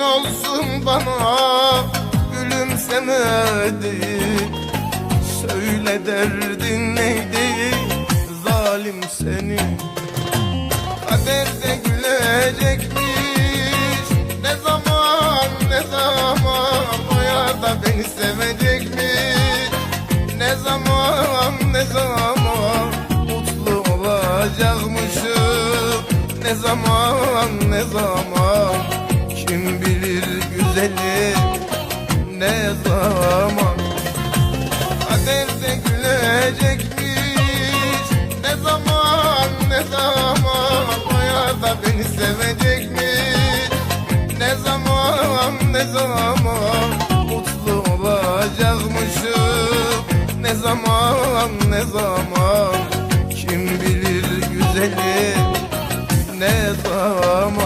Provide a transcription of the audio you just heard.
Yemin olsun bana gülümsemedin Söyle derdin neydi? Zalim seni. Kaderde gülecekmiş. Ne zaman ne zaman O yarda beni sevecekmiş. Ne zaman ne zaman Mutlu olacakmışım. Ne zaman ne zaman güzeli Ne zaman? Kaderde gülecekmiş. Ne zaman ne zaman? O yarda beni sevecekmiş. Ne zaman ne zaman? Mutlu olacakmışım. Ne zaman ne zaman? Kim bilir güzeli Ne zaman